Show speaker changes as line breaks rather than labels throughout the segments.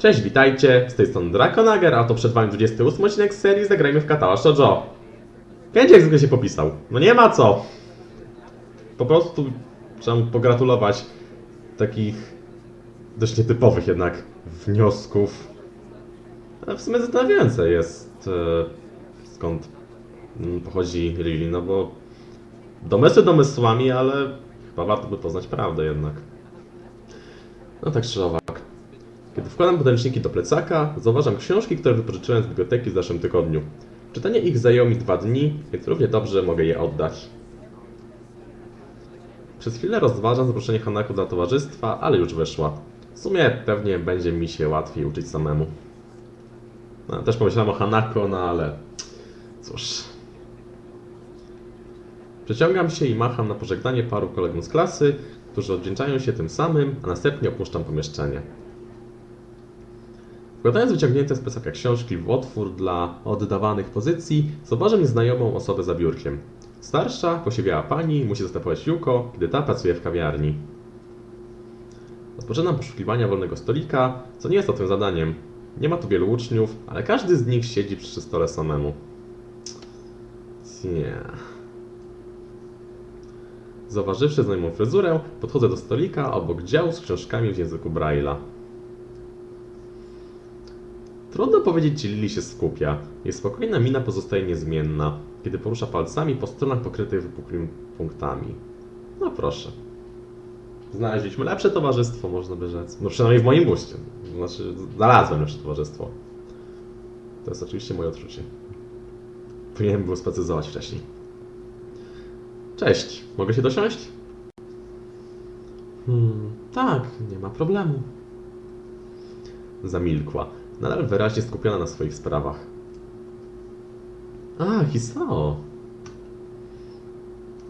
Cześć, witajcie, z tej strony Drakonager, a to przed wami 28 odcinek serii Zagrajmy w Katała Shoujo. Kędzie jak zwykle się popisał. No nie ma co. Po prostu trzeba mu pogratulować takich dość nietypowych jednak wniosków. Ale w sumie zastanawiające jest e, skąd mm, pochodzi Lili, no bo domysły domysłami, ale chyba warto by poznać prawdę jednak. No tak czy owak. Kiedy wkładam podręczniki do plecaka, zauważam książki, które wypożyczyłem z biblioteki w zeszłym tygodniu. Czytanie ich zajęło mi dwa dni, więc równie dobrze mogę je oddać. Przez chwilę rozważam zaproszenie Hanako do towarzystwa, ale już wyszła. W sumie pewnie będzie mi się łatwiej uczyć samemu. No, też pomyślałem o Hanako, no ale cóż. Przeciągam się i macham na pożegnanie paru kolegom z klasy, którzy odwdzięczają się tym samym, a następnie opuszczam pomieszczenie. Wkładając wyciągnięte z plecaka książki w otwór dla oddawanych pozycji, zauważam nieznajomą osobę za biurkiem. Starsza, posiewiała pani musi zastępować Yuko, kiedy ta pracuje w kawiarni. Rozpoczynam poszukiwania wolnego stolika, co nie jest łatwym zadaniem. Nie ma tu wielu uczniów, ale każdy z nich siedzi przy stole samemu. Nie. Zauważywszy znajomą fryzurę, podchodzę do stolika obok działu z książkami w języku Braille'a. Trudno powiedzieć, czy Lili się skupia. Jej spokojna mina pozostaje niezmienna, kiedy porusza palcami po stronach pokrytych wypukłymi punktami. No proszę. Znaleźliśmy lepsze towarzystwo, można by rzec. No przynajmniej w moim guście. Znaczy, znalazłem lepsze towarzystwo. To jest oczywiście moje odczucie. Powinienem było sprecyzować wcześniej. Cześć, mogę się dosiąść? Hmm, tak, nie ma problemu. Zamilkła, nadal wyraźnie skupiona na swoich sprawach. A, Hisao.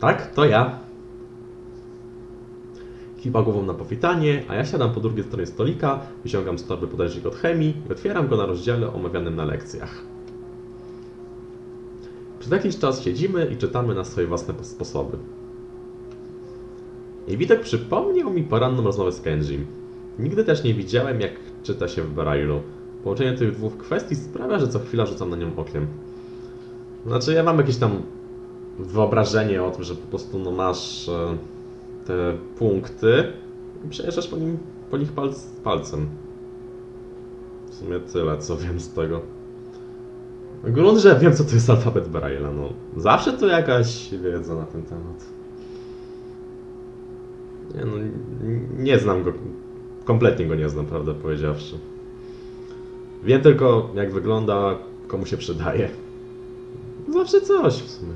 Tak, to ja. Kiwa głową na powitanie, a ja siadam po drugiej stronie stolika, wyciągam z torby podręcznik od chemii i otwieram go na rozdziale omawianym na lekcjach. Przez jakiś czas siedzimy i czytamy na swoje własne sposoby. Jej widok przypomniał mi poranną rozmowę z Kenjim. Nigdy też nie widziałem, jak czyta się w Braille'u. Połączenie tych dwóch kwestii sprawia, że co chwila rzucam na nią okiem. Znaczy, ja mam jakieś tam wyobrażenie o tym, że po prostu no, masz e, te punkty i przejeżdżasz po, nim, po nich palc, palcem. W sumie tyle, co wiem z tego. Grunt, że wiem, co to jest alfabet Braille'a, no. Zawsze to jakaś wiedza na ten temat. Nie no, nie znam go, kompletnie go nie znam, prawdę powiedziawszy. Wiem tylko, jak wygląda, komu się przydaje. Zawsze coś w sumie.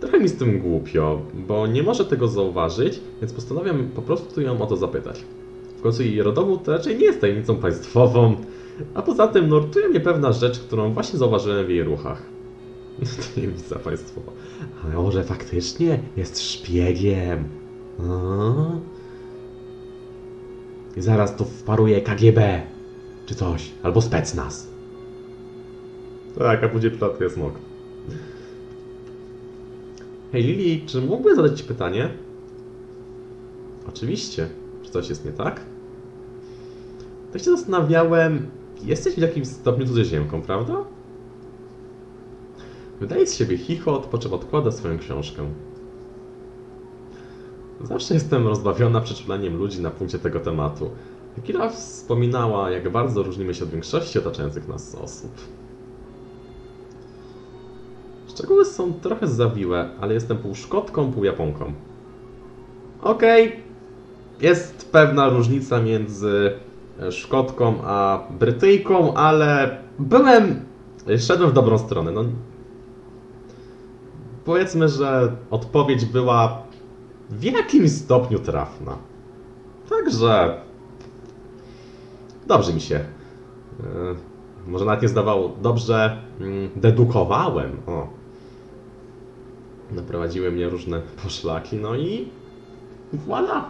Trochę mi z tym głupio, bo nie może tego zauważyć, więc postanawiam po prostu ją o to zapytać. W końcu jej rodowód raczej nie jest tajemnicą państwową, a poza tym nurtuje mnie pewna rzecz, którą właśnie zauważyłem w jej ruchach. Tajemnica państwowa. Ale może faktycznie jest szpiegiem? A? I zaraz tu wparuje KGB, czy coś, albo specnaz. Tak, a później przylatuje smok. Hej Lili, czy mógłbym zadać Ci pytanie? Oczywiście. Czy coś jest nie tak? Tak się zastanawiałem, jesteś w jakimś stopniu cudzoziemką, prawda? Wydaje z siebie chichot, po czym odkłada swoją książkę. Zawsze jestem rozbawiona przeczulaniem ludzi na punkcie tego tematu. Kira wspominała, jak bardzo różnimy się od większości otaczających nas osób. Szczegóły są trochę zawiłe, ale jestem pół Szkotką, pół Japonką. Okej, jest pewna różnica między e, Szkotką a Brytyjką, ale byłem. szedłem w dobrą stronę. No, powiedzmy, że odpowiedź była w jakimś stopniu trafna. Także. Dobrze mi się. e, Może nawet nie zdawało. Dobrze mm, dedukowałem. O. Naprowadziły mnie różne poszlaki, no i. Voilà!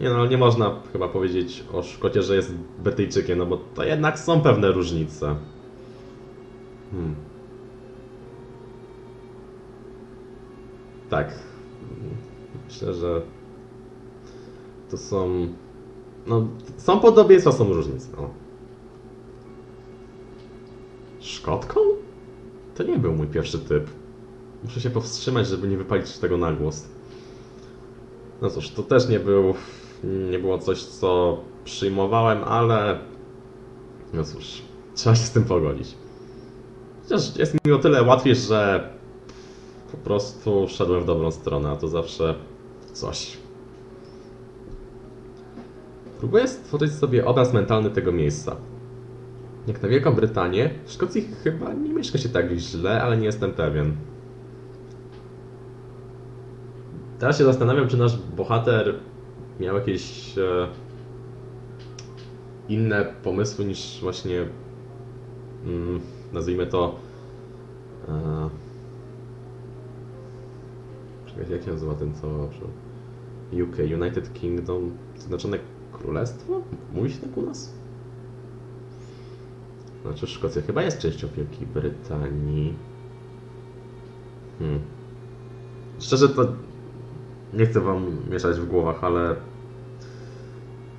Nie no, nie można chyba powiedzieć o Szkocie, że jest Brytyjczykiem, no bo to jednak są pewne różnice. Hmm. Tak. Myślę, że to są No, są podobieństwa, są różnice. No. Szkotką? To nie był mój pierwszy typ. Muszę się powstrzymać, żeby nie wypalić tego na głos. No cóż, to też nie był. Nie było coś, co przyjmowałem, ale. No cóż, trzeba się z tym pogodzić. Chociaż jest mi o tyle łatwiej, że prostu szedłem w dobrą stronę, a to zawsze coś. Próbuję stworzyć sobie obraz mentalny tego miejsca. Jak na Wielką Brytanię, w Szkocji chyba nie mieszka się tak źle, ale nie jestem pewien. Teraz się zastanawiam, czy nasz bohater miał jakieś e, inne pomysły niż właśnie, mm, nazwijmy to, e, czekajcie, jak się nazywa ten obszar? UK, United Kingdom, Zjednoczone Królestwo? Mówi się tak u nas? Znaczy Szkocja chyba jest częścią Wielkiej Brytanii. Hmm. Szczerze to nie chcę wam mieszać w głowach, ale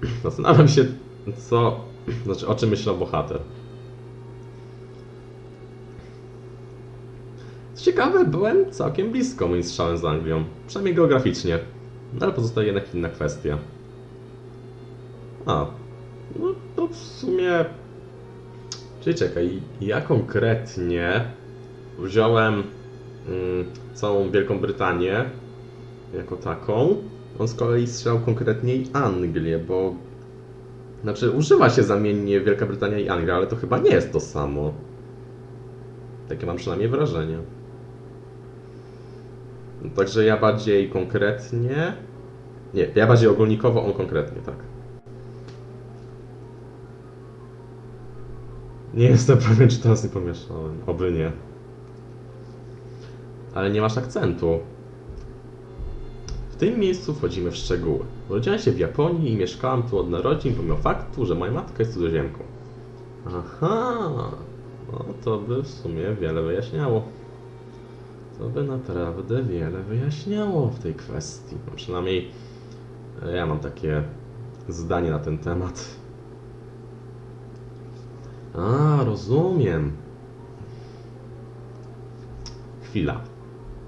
zastanawiam się, co, znaczy o czym myślał bohater. Ciekawe, byłem całkiem blisko moim strzałem z Anglią, przynajmniej geograficznie, no ale pozostaje jednak inna kwestia. A, no to w sumie... Czyli czekaj, ja konkretnie wziąłem mm, całą Wielką Brytanię jako taką. On z kolei strzał konkretnie i Anglię, bo... Znaczy, używa się zamiennie Wielka Brytania i Anglia, ale to chyba nie jest to samo. Takie mam przynajmniej wrażenie. Także ja bardziej konkretnie... Nie, ja bardziej ogólnikowo, on konkretnie, tak. Nie jestem pewien, czy teraz nie pomieszałem. Oby nie. Ale nie masz akcentu. W tym miejscu wchodzimy w szczegóły. Urodziłem się w Japonii i mieszkałam tu od narodzin, pomimo faktu, że moja matka jest cudzoziemką. Aha, no to by w sumie wiele wyjaśniało. To by naprawdę wiele wyjaśniało w tej kwestii. No przynajmniej e, ja mam takie zdanie na ten temat. A, rozumiem. Chwila.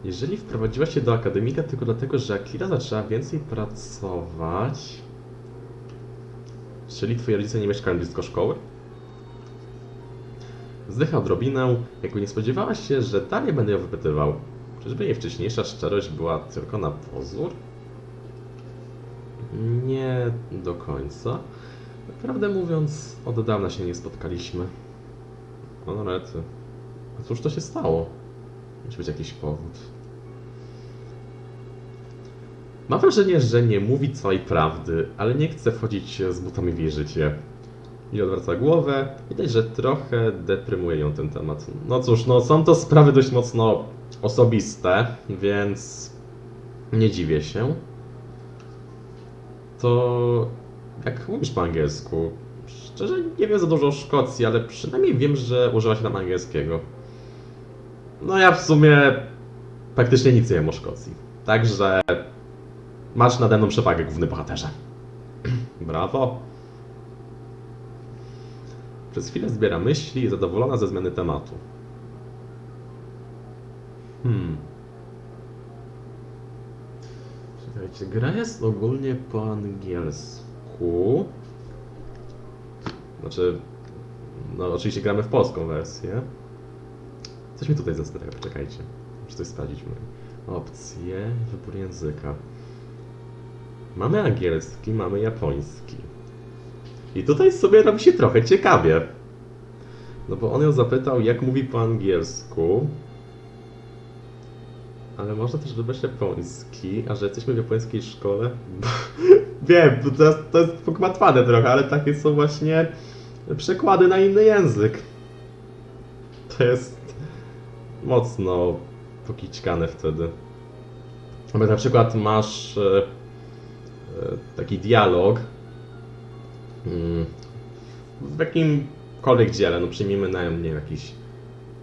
Jeżeli wprowadziła się do akademika tylko dlatego, że Akira zaczęła więcej pracować... Czyli twoi rodzice nie mieszkają blisko szkoły? Zdycha odrobinę, jakby nie spodziewałaś się, że dalej będę ją wypytywał. Czyżby jej wcześniejsza szczerość była tylko na pozór? Nie do końca. Prawdę mówiąc, od dawna się nie spotkaliśmy. O rety. A cóż to się stało? Musi być jakiś powód. Mam wrażenie, że nie mówi całej prawdy, ale nie chce wchodzić z butami w jej życie. I odwraca głowę. Widać, że trochę deprymuje ją ten temat. No cóż, no są to sprawy dość mocno osobiste, więc nie dziwię się. To jak mówisz po angielsku? Szczerze nie wiem za dużo o Szkocji, ale przynajmniej wiem, że używasz tam angielskiego. No ja w sumie praktycznie nic nie wiem o Szkocji. Także masz nade mną przewagę, główny bohaterze. Brawo. Przez chwilę zbiera myśli, zadowolona ze zmiany tematu. Hmm. Czekajcie, gra jest ogólnie po angielsku. Znaczy, no oczywiście gramy w polską wersję. Coś mi tutaj zastanawia, poczekajcie. Muszę coś sprawdzić. Opcje, wybór języka. Mamy angielski, mamy japoński. I tutaj sobie robi się trochę ciekawie. No bo on ją zapytał, jak mówi po angielsku. Ale można też wybrać japoński, a że jesteśmy w japońskiej szkole. Wiem, to jest, to jest pogmatwane trochę, ale takie są właśnie przekłady na inny język. To jest mocno pokićkane wtedy. Bo na przykład masz e, e, taki dialog w jakimkolwiek dziele, no przyjmijmy na nie jakiś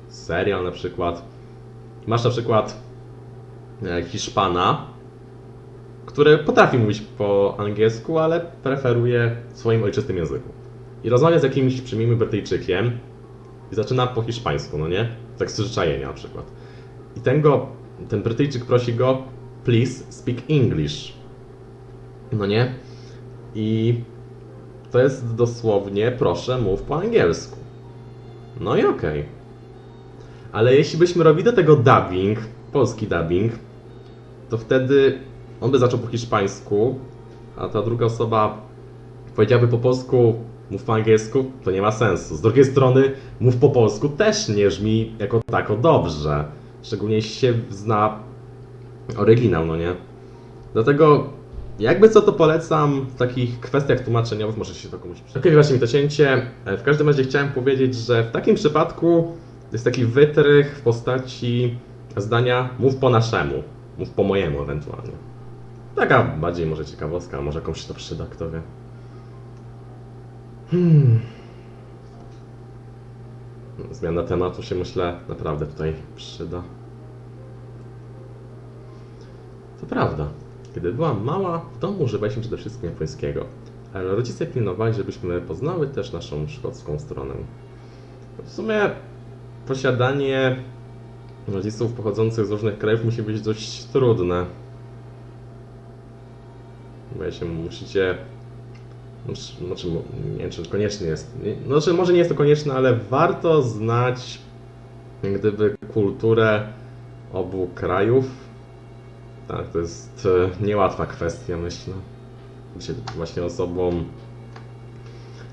serial na przykład. Masz na przykład e, Hiszpana który potrafi mówić po angielsku, ale preferuje w swoim ojczystym języku. I rozmawia z jakimś, przyjmijmy, Brytyjczykiem i zaczyna po hiszpańsku, no nie? Tak z zwyczajenia na przykład. I ten go, ten Brytyjczyk prosi go, please speak English. No nie? I to jest dosłownie, proszę, mów po angielsku. No i okej. Ale jeśli byśmy robili do tego dubbing, polski dubbing, to wtedy on by zaczął po hiszpańsku, a ta druga osoba powiedziałaby po polsku, mów po angielsku, to nie ma sensu. Z drugiej strony, mów po polsku też nie brzmi jako tako dobrze. Szczególnie jeśli się zna oryginał, no nie? Dlatego jakby co to polecam w takich kwestiach tłumaczeniowych, może się to komuś przyda. Okej, właśnie mi to cięcie. E, W każdym razie chciałem powiedzieć, że w takim przypadku jest taki wytrych w postaci zdania mów po naszemu, mów po mojemu ewentualnie. Taka bardziej może ciekawostka, może komuś się to przyda, kto wie. Hmm. Zmiana tematu się myślę naprawdę tutaj przyda. To prawda. Kiedy byłam mała, w domu używaliśmy przede wszystkim japońskiego, ale rodzice pilnowali, żebyśmy poznały też naszą szkocką stronę. W sumie posiadanie rodziców pochodzących z różnych krajów musi być dość trudne. Bo się musicie. Znaczy, nie wiem, czy koniecznie jest. Znaczy, może nie jest to konieczne, ale warto znać gdyby kulturę obu krajów. Tak, to jest e, niełatwa kwestia, myślę. Bycie właśnie osobą.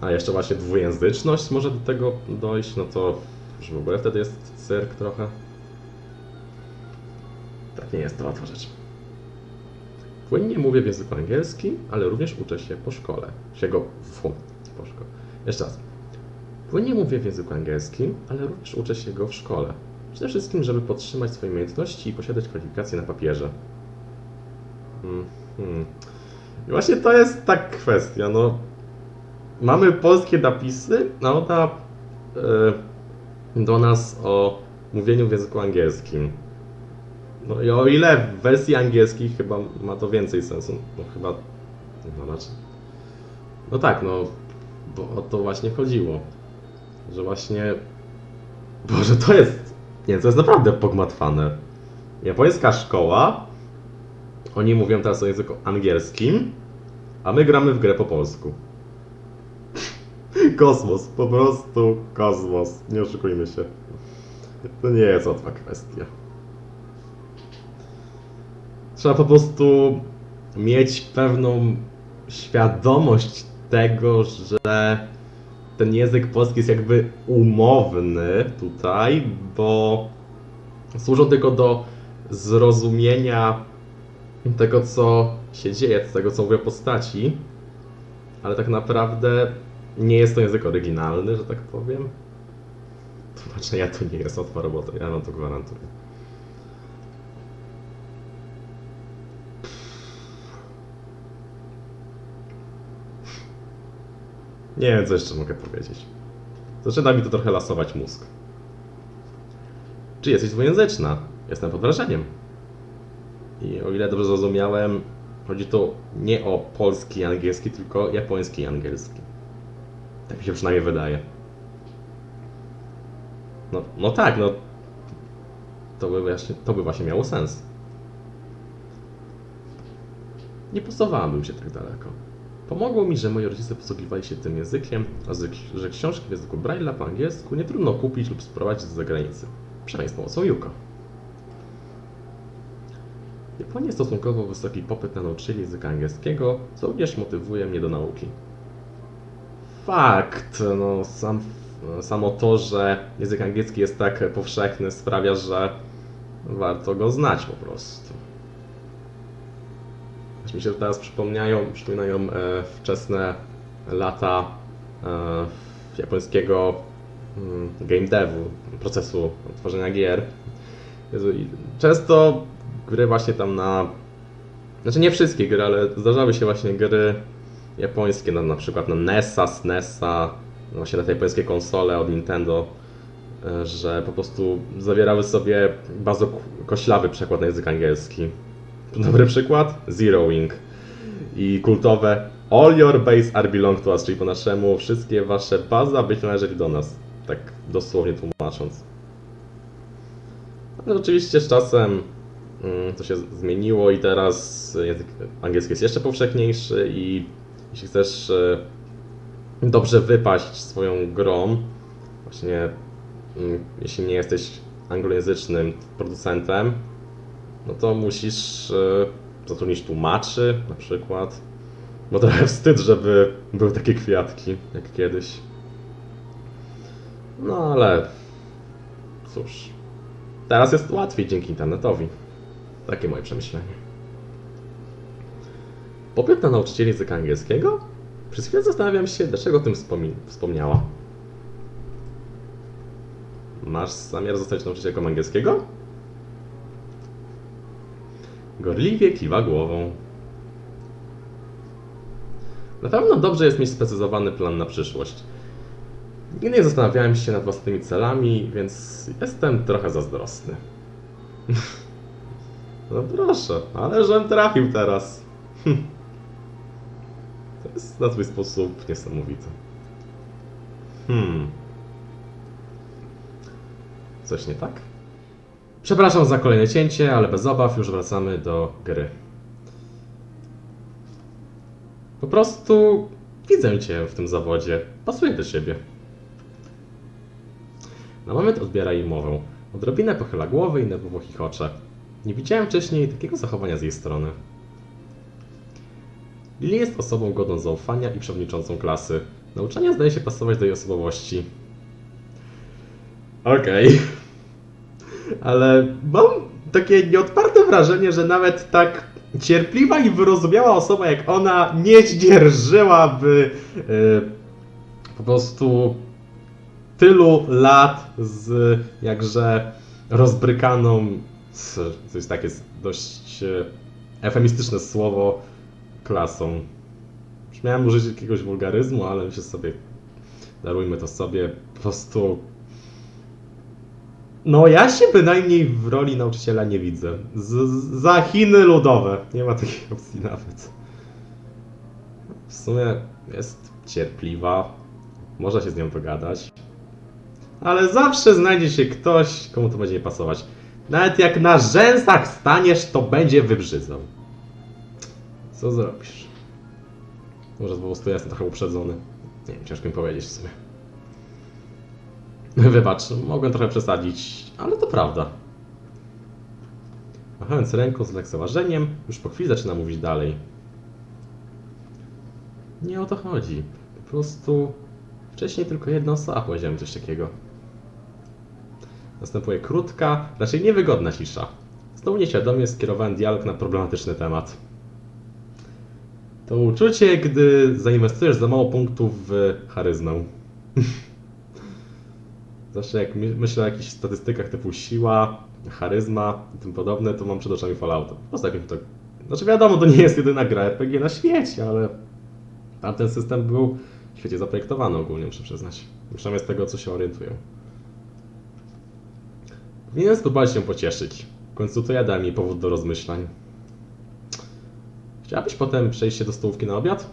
A jeszcze właśnie dwujęzyczność może do tego dojść, no to już w ogóle wtedy jest cyrk trochę. Tak nie jest to łatwa rzecz. Płynnie mówię w języku angielskim, ale również uczę się po szkole. Się go... Fu, po szkole. Jeszcze raz. Płynnie mówię w języku angielskim, ale również uczę się go w szkole. Przede wszystkim, żeby podtrzymać swoje umiejętności i posiadać kwalifikacje na papierze. Hmm, hmm. I właśnie to jest ta kwestia, no. Mamy polskie napisy, a ona e, do nas o mówieniu w języku angielskim. No i o ile w wersji angielskiej chyba ma to więcej sensu, no chyba, no raczej. No tak, no, bo o to właśnie chodziło. Że właśnie, Boże, to jest, nie, to jest naprawdę pogmatwane. Japońska szkoła, oni mówią teraz o języku angielskim, a my gramy w grę po polsku. Kosmos, po prostu kosmos, nie oszukujmy się. To nie jest łatwa kwestia. Trzeba po prostu mieć pewną świadomość tego, że ten język polski jest jakby umowny tutaj, bo służą tylko do zrozumienia tego, co się dzieje, tego, co mówią postaci, ale tak naprawdę nie jest to język oryginalny, że tak powiem. Tłumaczenia to nie jest łatwa robota, ja wam to gwarantuję. Nie wiem, co jeszcze mogę powiedzieć. Zaczyna mi to trochę lasować mózg. Czy jesteś dwujęzyczna? Jestem pod wrażeniem. I o ile dobrze zrozumiałem, chodzi tu nie o polski i angielski, tylko japoński i angielski. Tak mi się przynajmniej wydaje. No, no tak, no. To by, właśnie, to by właśnie miało sens. Nie posowałabym się tak daleko. Pomogło mi, że moi rodzice posługiwali się tym językiem, a że, książki w języku Braille'a po angielsku nie trudno kupić lub sprowadzić z zagranicy. Przynajmniej z pomocą Yuko. W Japonii jest stosunkowo wysoki popyt na nauczycieli języka angielskiego, co również motywuje mnie do nauki. Fakt, no sam, samo to, że język angielski jest tak powszechny sprawia, że warto go znać po prostu. Aż mi się teraz przypomniają, przypominają e, wczesne lata e, japońskiego mm, game devu, procesu tworzenia gier. Jezu, często gry właśnie tam na... Znaczy nie wszystkie gry, ale zdarzały się właśnie gry japońskie, na, na przykład na NES-a, SNES-a, no właśnie na te japońskie konsole od Nintendo, e, że po prostu zawierały sobie bardzo koślawy przekład na język angielski. Dobry przykład? Zeroing. I kultowe All your base are belong to us, czyli po naszemu wszystkie wasze bazy, abyście należeli do nas. Tak dosłownie tłumacząc. Ale oczywiście z czasem to się zmieniło i teraz język angielski jest jeszcze powszechniejszy i jeśli chcesz e, dobrze wypaść swoją grą, właśnie mm, jeśli nie jesteś anglojęzycznym producentem, no to musisz e, zatrudnić tłumaczy na przykład. Bo trochę wstyd, żeby były takie kwiatki jak kiedyś. No ale cóż. Teraz jest łatwiej dzięki internetowi. Takie moje przemyślenie. Popyt na nauczycieli języka angielskiego? Przez chwilę zastanawiam się, dlaczego o tym wspomniała. Masz zamiar zostać nauczycielką angielskiego? Gorliwie kiwa głową. Na pewno dobrze jest mieć sprecyzowany plan na przyszłość. Nie zastanawiałem się nad własnymi celami, więc jestem trochę zazdrosny. No proszę, ale żem trafił teraz. To jest na swój sposób niesamowite. Hmm. Coś nie tak? Przepraszam za kolejne cięcie, ale bez obaw już wracamy do gry. Po prostu widzę Cię w tym zawodzie. Pasuje do Ciebie. Na moment odbiera jej mowę. Odrobinę pochyla głowę i nerwowo chichocze. Nie widziałem wcześniej takiego zachowania z jej strony. Lili jest osobą godną zaufania i przewodniczącą klasy. Nauczanie zdaje się pasować do jej osobowości. Okej. Ale mam takie nieodparte wrażenie, że nawet tak cierpliwa i wyrozumiała osoba jak ona nie zdzierżyłaby e, po prostu tylu lat z jakże rozbrykaną, to jest takie dość e, eufemistyczne słowo, klasą. Już miałem użyć jakiegoś wulgaryzmu, ale myślę sobie, darujmy to sobie, po prostu no ja się bynajmniej w roli nauczyciela nie widzę. Z- za Chiny ludowe. Nie ma takiej opcji nawet. W sumie jest cierpliwa. Można się z nią dogadać. Ale zawsze znajdzie się ktoś, komu to będzie nie pasować. Nawet jak na rzęsach staniesz, to będzie wybrzydzał. Co zrobisz? Może po prostu ja jestem trochę uprzedzony. Nie wiem, ciężko mi powiedzieć w sumie. Wybacz, mogłem trochę przesadzić, ale to prawda. Machając ręką z lekceważeniem, już po chwili zaczyna mówić dalej. Nie o to chodzi. Po prostu wcześniej tylko jedna osoba powiedziała mi coś takiego. Następuje krótka, raczej niewygodna cisza. Znowu nieświadomie skierowałem dialog na problematyczny temat. To uczucie, gdy zainwestujesz za mało punktów w charyzmę. Zawsze jak my- myślę o jakichś statystykach typu siła, charyzma i tym podobne, to mam przed oczami Fallouta. Po to... Znaczy wiadomo, to nie jest jedyna gra RPG na świecie, ale tamten system był w świecie zaprojektowany ogólnie, muszę przyznać. Przynajmniej z tego, co się orientuję. Powinienem spróbować się pocieszyć. W końcu to ja jej powód do rozmyślań. Chciałabyś potem przejść się do stołówki na obiad?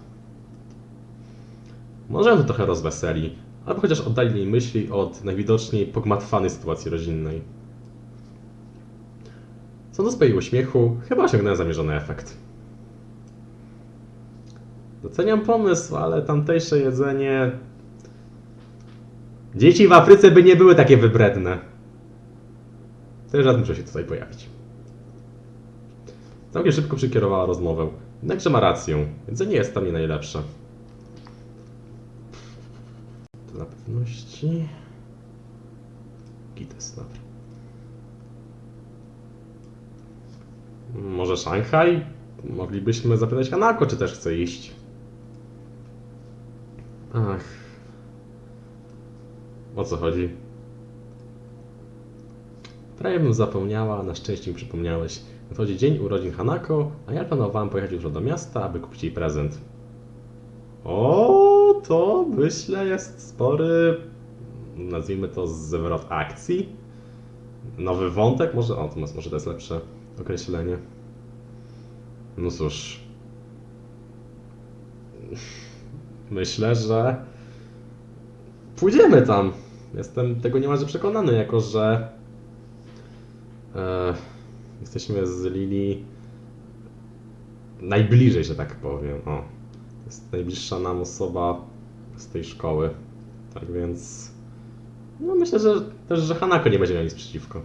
Może to trochę rozweseli, albo chociaż oddali jej myśli od najwidoczniej pogmatwanej sytuacji rodzinnej. Sądząc po jej uśmiechu, chyba osiągnąłem zamierzony efekt. Doceniam pomysł, ale tamtejsze jedzenie... Dzieci w Afryce by nie były takie wybredne. Raz muszę się tutaj pojawić. Całkiem szybko przykierowała rozmowę. Jednakże ma rację. Jedzenie jest tam nie najlepsze. Dla pewności... Gites, dobra. Może Szanghaj? Moglibyśmy zapytać Hanako, czy też chce iść. Ach. O co chodzi? Prawie bym zapomniała, na szczęście mi przypomniałeś. Nadchodzi dzień urodzin Hanako, a ja planowałem pojechać jutro do miasta, aby kupić jej prezent. O, to myślę jest spory, nazwijmy to zwrot akcji. Nowy wątek, może, o, to może to jest lepsze określenie. No cóż. Myślę, że pójdziemy tam. Jestem tego niemalże przekonany, jako że jesteśmy z Lili najbliżej, że tak powiem. O, jest najbliższa nam osoba z tej szkoły. Tak więc no myślę, że też, że Hanako nie będzie miał nic przeciwko.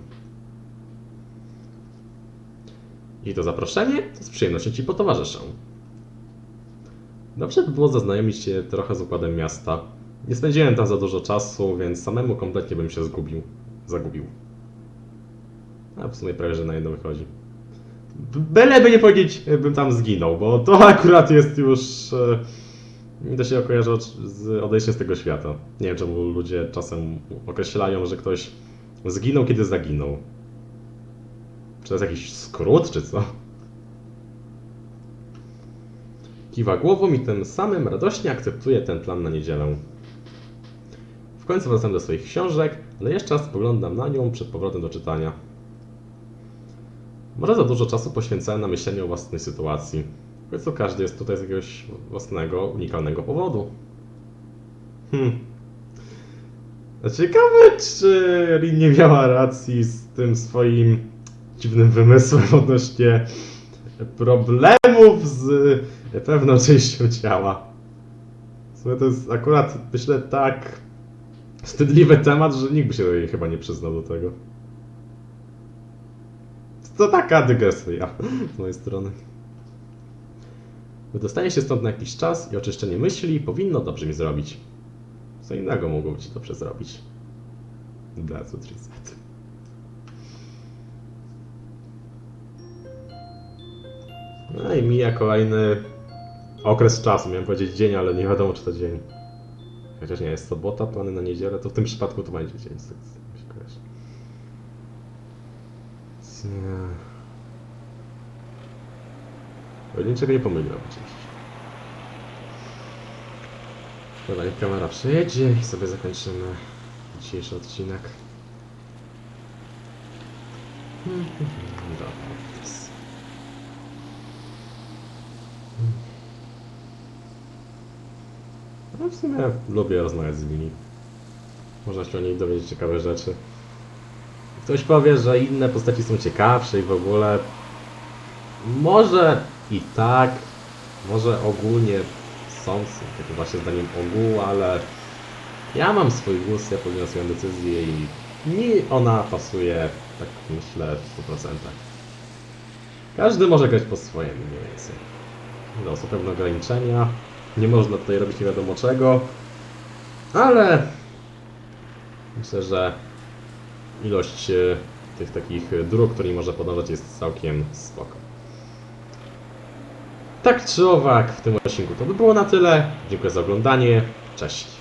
I to zaproszenie z przyjemnością Ci potowarzyszę. Dobrze by było zaznajomić się trochę z układem miasta. Nie spędziłem tam za dużo czasu, więc samemu kompletnie bym się zgubił. Zagubił. A w sumie prawie, że na jedno wychodzi. Byleby nie powiedzieć, bym tam zginął, bo to akurat jest już... e, Mi to się kojarzy z odejściem z tego świata. Nie wiem, czemu ludzie czasem określają, że ktoś zginął, kiedy zaginął. Czy to jest jakiś skrót, czy co? Kiwa głową i tym samym radośnie akceptuje ten plan na niedzielę. W końcu wracam do swoich książek, ale jeszcze raz spoglądam na nią przed powrotem do czytania. Może za dużo czasu poświęcałem na myślenie o własnej sytuacji. W końcu każdy jest tutaj z jakiegoś własnego, unikalnego powodu. Hmm. Ciekawe, czy Rin nie miała racji z tym swoim dziwnym wymysłem odnośnie problemów z pewną częścią ciała. W to jest akurat, myślę, tak wstydliwy temat, że nikt by się chyba nie przyznał do tego. To taka dygresja z mojej strony. Wydostanie się stąd na jakiś czas i oczyszczenie myśli powinno dobrze mi zrobić. Co innego mogłoby ci dobrze zrobić. That's what said. No i mija kolejny okres czasu. Miałem powiedzieć dzień, ale nie wiadomo czy to dzień. Chociaż nie jest sobota, plany na niedzielę, to w tym przypadku to będzie dzień. Kojarzy. Nie. O ile niczego nie pomyliłem oczywiście. Dobra, niech kamera przejedzie i sobie zakończymy dzisiejszy odcinek. Dobra. No w sumie lubię rozmawiać z nimi. Można się o nich dowiedzieć ciekawe rzeczy. Ktoś powie, że inne postaci są ciekawsze i w ogóle. Może i tak, może ogólnie są, takie właśnie zdaniem ogółu, ale ja mam swój głos, ja podjąłem swoją decyzję i mi ona pasuje, tak myślę, w 100%. Każdy może grać po swojemu mniej więcej. No, są pewne ograniczenia, nie można tutaj robić nie wiadomo czego, ale myślę, że ilość e, tych takich dróg, którymi można podążać jest całkiem spoko. Tak czy owak, w tym odcinku to by było na tyle. Dziękuję za oglądanie. Cześć.